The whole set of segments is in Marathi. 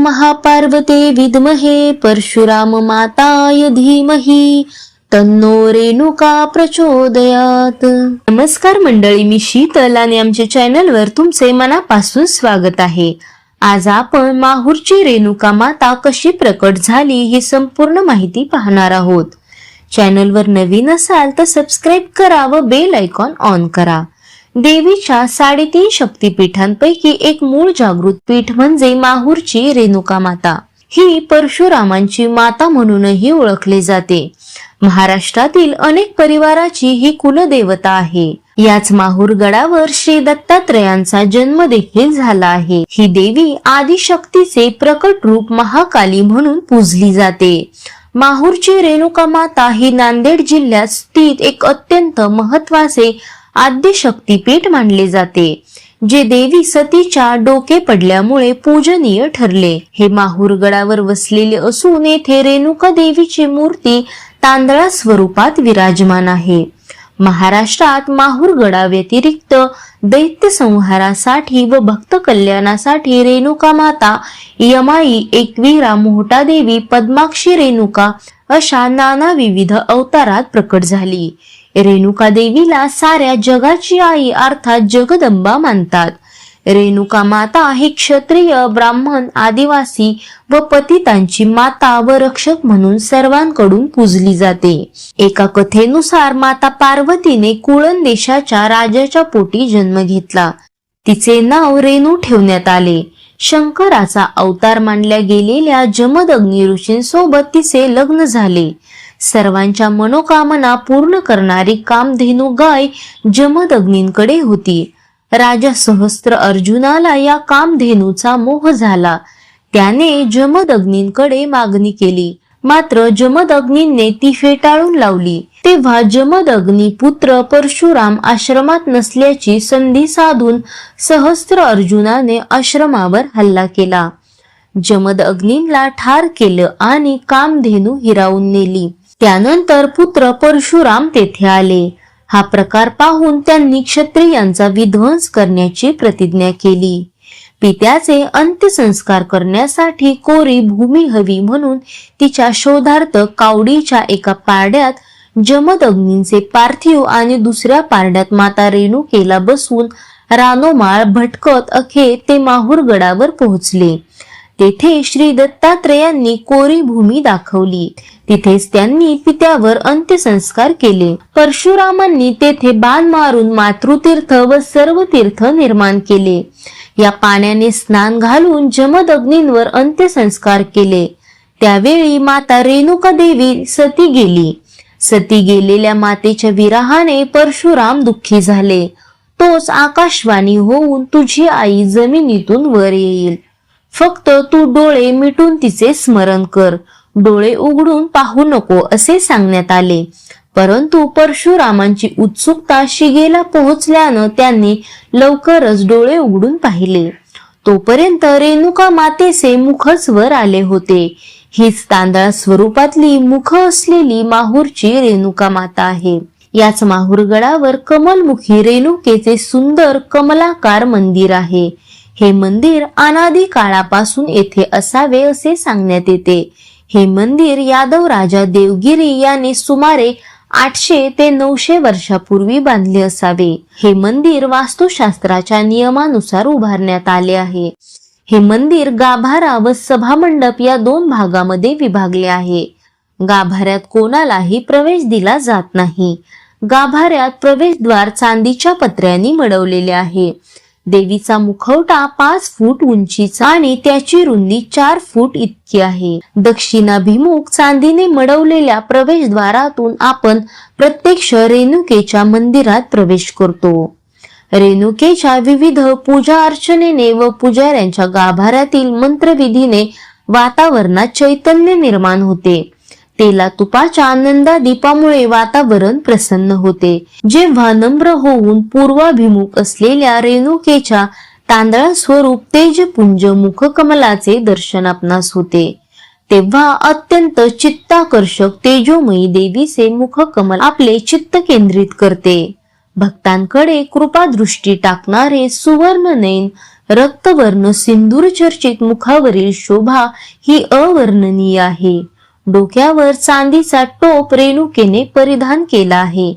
महापार्वते विद्महे परशुराम माताय धीमही तन्नो रेणुका प्रचोदयात. नमस्कार मंडळी मी शीतल आणि आमच्या चॅनलवर तुमचे मनापासून स्वागत आहे. आज आपण माहूरची रेणुका माता कशी प्रकट झाली ही संपूर्ण माहिती पाहणार आहोत. चॅनलवर नवीन असाल तर सबस्क्राईब करा व बेल आयकॉन ऑन करा. देवीच्या साडेतीन शक्तिपीठांपैकी एक मूळ जागृत पीठ म्हणजे माहूरची रेणुका माता. ही परशुरामांची माता म्हणूनही ओळखले जाते. महाराष्ट्रातील अनेक परिवाराची ही कुलदेवता आहे. याच माहूर गडावर श्री दत्तात्रयांचा जन्म देखील झाला आहे. ही देवी आदिशक्तीचे प्रकट रूप महाकाली म्हणून पूजली जाते. माहूरची रेणुका माता ही नांदेड जिल्ह्यात स्थित एक अत्यंत महत्त्वाचे आद्य शक्तीपीठ मानले जाते जे देवी सतीच्या डोके पडल्यामुळे पूजनीय ठरले. हे माहूर गडावर वसलेले असून येथे रेणुका देवीची मूर्ती तांदळा स्वरूपात विराजमान आहे. महाराष्ट्रात माहूर व्यतिरिक्त दैत्य संहारासाठी व भक्त कल्याणासाठी रेणुका माता यमाई एकवीरा मोहटा देवी पद्माक्षी रेणुका अशा नाना विविध अवतारात प्रकट झाली. रेणुका देवीला साऱ्या जगाची आई अर्थात जगदंबा मानतात. रेणुका माता ही क्षत्रिय ब्राह्मण आदिवासी व पतितांची माता व रक्षक म्हणून सर्वांकडून पूजली जाते. एका कथेनुसार माता पार्वतीने कुळन देशाच्या राजाच्या पोटी जन्म घेतला. तिचे नाव रेणू ठेवण्यात आले. शंकराचा अवतार मानल्या गेलेल्या जमदग्नी ऋषींसोबत तिचे लग्न झाले. सर्वांच्या मनोकामना पूर्ण करणारी कामधेनू गाय जमदग्नींकडे होती. राजा सहस्त्र अर्जुनाला या कामधेनूचा मोह झाला. त्याने जमदग्नींकडे मागणी केली. मात्र जमदग्नींनी ती फेटाळून लावली. तेव्हा जमदग्नी पुत्र परशुराम आश्रमात नसल्याची संधी साधून सहस्त्र अर्जुनाने आश्रमावर हल्ला केला. जमद अग्नींला ठार केलं आणि कामधेनू हिरावून नेली. त्यानंतर पुत्र परशुराम तेथे आले. हा प्रकार पाहून त्यांनी क्षत्रियांचा विध्वंस करण्याची प्रतिज्ञा केली. पित्याचे अंत्यसंस्कार करण्यासाठी कोरी भूमी हवी म्हणून तिच्या शोधार्थ कावडीच्या एका पारड्यात जमदग्नींचे पार्थिव आणि दुसऱ्या पारड्यात माता रेणुकेला बसून रानोमाळ भटकत अखे ते माहूरगडावर पोहोचले. तेथे श्री दत्तात्रेयांनी कोरी भूमी दाखवली. तिथेच त्यांनी पित्यावर अंत्यसंस्कार केले. परशुरामांनी तेथे बाण मारून मातृतीर्थ व सर्व तीर्थ निर्माण केले. या पाण्याने स्नान घालून जमदग्नींवर अंत्यसंस्कार केले. त्यावेळी माता रेणुका देवी सती गेली. सती गेलेल्या मातेच्या विराहाने परशुराम दुःखी झाले. तोच आकाशवाणी होऊन तुझी आई जमिनीतून वर येईल. फक्त तू डोळे मिटून तिचे स्मरण कर. डोळे उघडून पाहू नको असे सांगण्यात आले. परंतु परशुरामांची उत्सुकता शिगेला पोहोचल्यानं त्यांनी लवकरच डोळे उघडून पाहिले. तोपर्यंत रेणुका मातेचे मुखच वर आले होते. हीच तांदळा स्वरूपातली मुख असलेली माहूरची रेणुका माता आहे. याच माहूर गडावर कमलमुखी रेणुकेचे सुंदर कमलाकार मंदिर आहे. हे मंदिर अनादी काळापासून येथे असावे असे सांगण्यात येते. हे मंदिर यादव राजा देवगिरी याने सुमारे आठशे ते नऊशे वर्षापूर्वी बांधले असावे. हे मंदिर वास्तुशास्त्राच्या नियमानुसार उभारण्यात आले आहे. हे मंदिर गाभारा व सभामंडप या दोन भागामध्ये विभागले आहे. गाभाऱ्यात कोणालाही प्रवेश दिला जात नाही. गाभाऱ्यात प्रवेशद्वार चांदीच्या पत्र्यांनी मडवलेले आहे. देवीचा मुखवटा पाच फूट उंचीचा आणि त्याची रुंदी चार फूट इतकी आहे. दक्षिणाभिमुख चांदीने मडवलेल्या प्रवेशद्वारातून आपण प्रत्यक्ष रेणुकेच्या मंदिरात प्रवेश करतो. रेणुकेच्या विविध पूजा अर्चनेने व पुजाऱ्यांच्या गाभाऱ्यातील मंत्रविधीने वातावरणात चैतन्य निर्माण होते. तेला तुपाच्या आनंदा दीपामुळे वातावरण प्रसन्न होते. जेव्हा नम्र होऊन पूर्वाभिमुख असलेल्या रेणुकेच्या तांदळा स्वरूप तेजपुंज मुखकमलाचे दर्शन आपणास होते. तेव्हा अत्यंत चित्ताकर्षक तेजोमयी देवीचे मुखकमल आपले चित्त केंद्रित करते. भक्तांकडे कृपादृष्टी टाकणारे सुवर्ण नयन रक्तवर्ण सिंदूर चर्चित मुखावरील शोभा ही अवर्णनीय आहे. डोक्यावर चांदीचा टोप रेणुकेने परिधान केला आहे.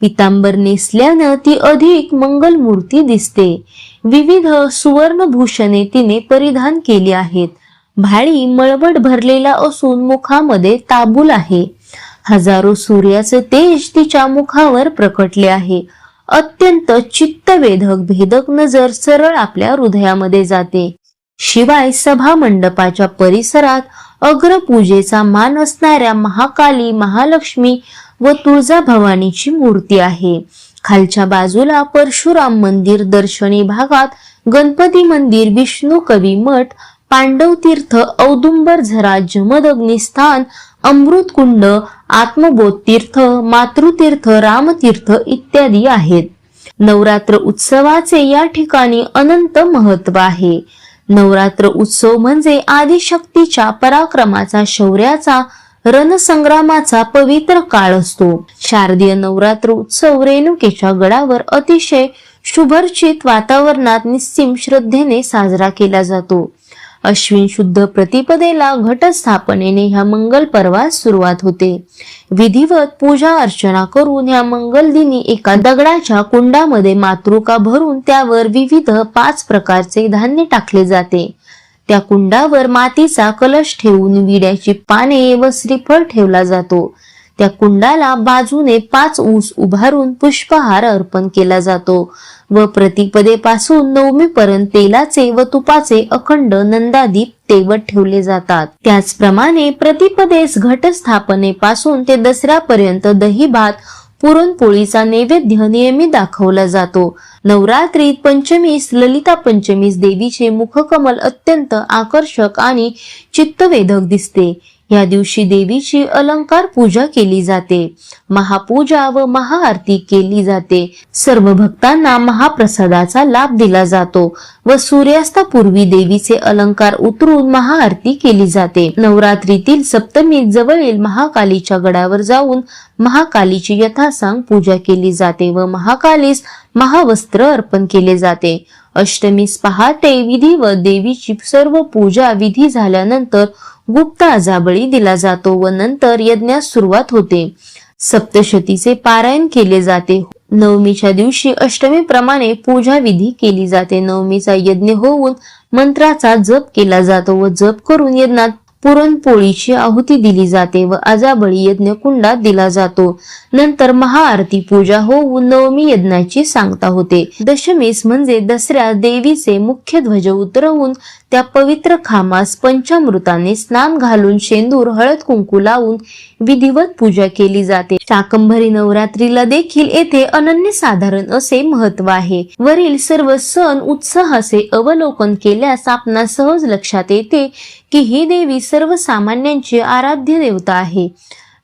पितांबर नेसल्यानं ती अधिक मंगल मूर्ती दिसते. विविध सुवर्णभूषणे तिने परिधान केली आहेत. भाळी मळवट भरलेला असून मुखामध्ये ताबूल आहे. हजारो सूर्याचे तेज तिच्या मुखावर प्रकटले आहे. अत्यंत चित्तवेधक भेदक नजर सरळ आपल्या हृदयामध्ये जाते. शिवाय सभा मंडपाच्या परिसरात अग्रपूजेचा मान असणाऱ्या महाकाली महालक्ष्मी व तुळजा भवानीची मूर्ती आहे. खालच्या बाजूला परशुराम मंदिर दर्शनी भागात गणपती मंदिर विष्णू कवी मठ पांडव तीर्थ औदुंबर झरा जमदग्निस्थान अमृतकुंड आत्मबोध तीर्थ मातृतीर्थ रामतीर्थ इत्यादी आहेत. नवरात्र उत्सवाचे या ठिकाणी अनंत महत्त्व आहे. नवरात्र उत्सव म्हणजे आदिशक्तीच्या पराक्रमाचा शौर्याचा रणसंग्रामाचा पवित्र काळ असतो. शारदीय नवरात्र उत्सव रेणुकेच्या गडावर अतिशय शुभर्चित वातावरणात निस्सिम श्रद्धेने साजरा केला जातो. अश्विन शुद्ध प्रतिपदेला घटस्थापनेने ह्या मंगल पर्वास सुरुवात होते. विधिवत पूजा अर्चना करून ह्या मंगल दिनी एका दगडाच्या कुंडामध्ये मातृका भरून त्यावर विविध पाच प्रकारचे धान्य टाकले जाते. त्या कुंडावर मातीचा कलश ठेवून विड्याची पाने व श्रीफळ ठेवला जातो. त्या कुंडाला बाजूने पाच ऊस उभारून पुष्पहार अर्पण केला जातो व प्रतिपदेपासून नवमीपर्यंत तेलाचे व तुपाचे अखंड नंदादीप तेवत ठेवले जातात. त्याचप्रमाणे प्रतिपदेस घटस्थापनेपासून ते दसऱ्यापर्यंत दही भात पुरणपोळीचा नैवेद्य नियमित दाखवला जातो. नवरात्रीत पंचमीस ललिता पंचमीस देवीचे मुखकमल अत्यंत आकर्षक आणि चित्तवेधक दिसते. या दिवशी देवीची अलंकार पूजा केली जाते. महापूजा व महाआरती केली जाते. सर्व भक्तांना महाप्रसादाचा लाभ दिला जातो व सूर्यास्तापूर्वी देवीचे अलंकार उतरून महाआरती केली जाते. नवरात्रीतील सप्तमी जवळील महाकालीच्या गडावर जाऊन महाकालीची यथासांग पूजा केली जाते व महाकालीस महावस्त्र अर्पण केले जाते. अष्टमीस पहाटे विधी व देवीची सर्व पूजा विधी झाल्यानंतर गुप्त आजाबळी दिला जातो व नंतर यज्ञास सुरुवात होते. सप्तशतीचे पारायण केले जाते. नवमीच्या दिवशी अष्टमी प्रमाणे पूजा विधी केली जाते. नवमीचा यज्ञ होऊन मंत्राचा जप केला जातो व जप करून यज्ञात पुरणपोळीची आहुती दिली जाते व अजाबळी यज्ञ कुंडात दिला जातो. नंतर महाआरती पूजा होऊन नवमी यज्ञाची सांगता होते. दशमीस म्हणजे दसऱ्या देवीचे मुख्य ध्वज उतरवून त्या पवित्र खामास पंचामृताने स्नान घालून शेंदूर हळद कुंकू लावून विधिवत पूजा केली जाते. शाकंभरी नवरात्रीला देखील येथे अनन्य साधारण असे महत्त्व आहे. वरील सर्व सण उत्साहाचे अवलोकन केल्यास आपणा सहज लक्षात येते की ही देवी सर्वसामान्यांची आराध्य देवता आहे.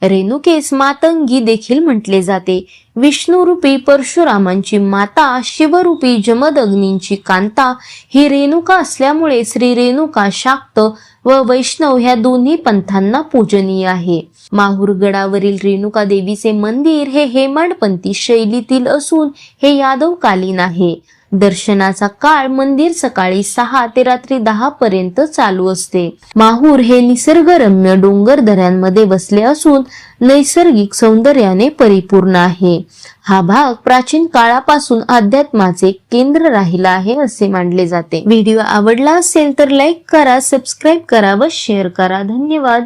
रेणुकेस मातंगी देखील म्हटले जाते. विष्णुरूपी परशुरामांची माता शिवरूपी जमदग्नींची कांता ही रेणुका असल्यामुळे श्री रेणुका शाक्त व वैष्णव ह्या दोन्ही पंथांना पूजनीय आहे. माहूरगडावरील रेणुका देवीचे मंदिर हे हेमाडपंथी शैलीतील असून हे यादवकालीन आहे. दर्शनाचा काळ मंदिर सकाळी सहा ते रात्री दहा पर्यंत चालू असते. माहूर हे निसर्गरम्य डोंगर दऱ्यांमध्ये वसले असून नैसर्गिक सौंदर्याने परिपूर्ण आहे. हा भाग प्राचीन काळापासून अध्यात्माचे केंद्र राहिला आहे असे मानले जाते. व्हिडिओ आवडला असेल तर लाईक करा सबस्क्राईब करा व शेअर करा. धन्यवाद.